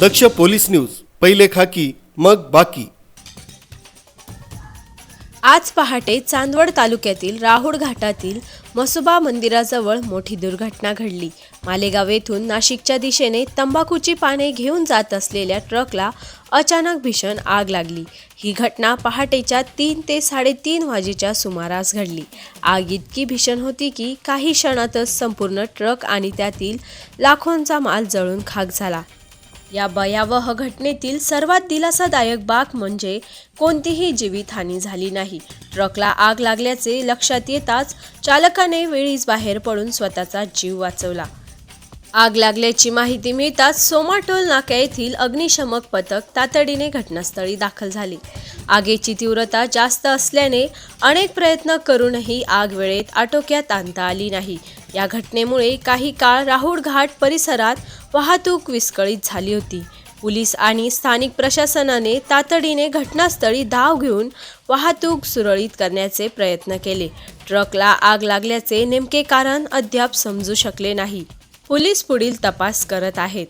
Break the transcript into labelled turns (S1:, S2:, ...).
S1: दक्ष police news पहिले खाकी मग बाकी.
S2: आज पहाटे चांदवड तालुक्यातील राहुड घाटातील मसुबा मंदिराजवळ मोठी दुर्घटना घडली. मालेगाव येथून नाशिकच्या दिशेने तंबाखूची पाने घेऊन जात असलेल्या ट्रकला अचानक भीषण आग लागली. ही घटना पहाटेच्या तीन ते साडेतीन वाजेच्या सुमारास घडली. आग इतकी भीषण होती की काही क्षणातच संपूर्ण ट्रक आणि त्यातील लाखोंचा माल जळून खाक झाला. या भयावह घटनेतील सर्वात दिलासादायक बाब म्हणजे कोणतीही जीवितहानी झाली नाही. ट्रकला आग लागल्याचे लक्षात येताच चालकाने वेळीच बाहेर पडून स्वतःचा जीव वाचवला. आग लागल्याची माहिती मिळताच सोमाटोल नाका येथील अग्निशमक पथक तातडीने घटनास्थळी दाखल झाले. आगीची तीव्रता जास्त असल्याने अनेक प्रयत्न करूनही आग वेळेत आटोक्यात आणता आली नाही. या घटनेमुळे काही काळ राहुळ घाट परिसरात वाहतूक विस्कळीत झाली होती. पोलीस आणि स्थानिक प्रशासनाने तातडीने घटनास्थळी धाव घेऊन वाहतूक सुरळीत करण्याचे प्रयत्न केले. ट्रकला आग लागल्याचे नेमके कारण अद्याप समजू शकले नाही. पोलीस पुढील तपास करत आहेत.